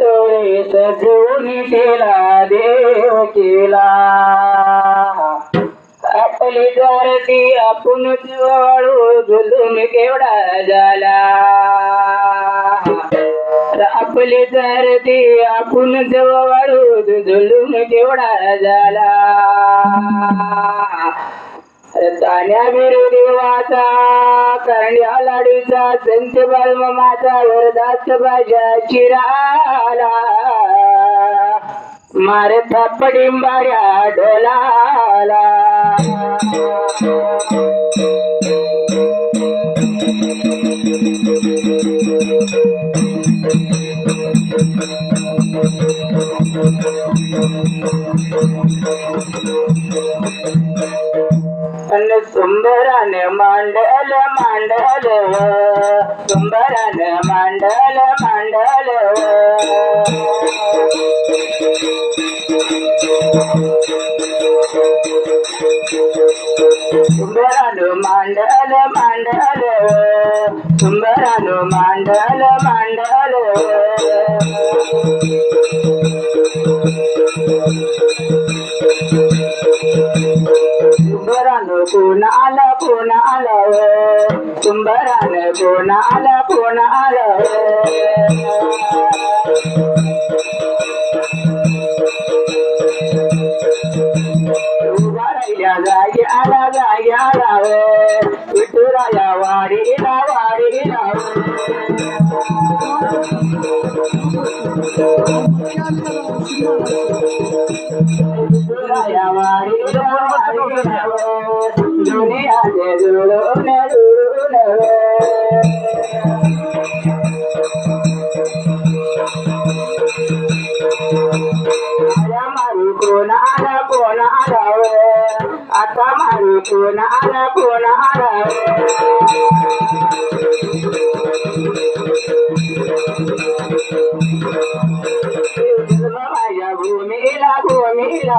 डोळे केला देव केला. आपली धरती आपण वाळू झुलून केवढा झाला. आपली दारती आपण वाळू झुलून केवढा झाला. ताण्या विरोधी वाचा करण्या लाडीचा संत बालमाचा वरदास बाजा चिराला मारता पडिंबाऱ्या ढोलाला you. सुंदरान मांडल मांडल सुंबरान मांडल मांडल सुंदरान मांडल मांडल सुंदरान मांडल मांडल कोण आला कोण आलं सुंदरान कोण आला कोण आलं उभा राहिल्या जागी आला जागी आला विठुराया वाडीला वाडीला विठुराया वाडीला वाडीला दुनिया आता मारू कोण आला कोण आला माझ्या भूमीला भूमीला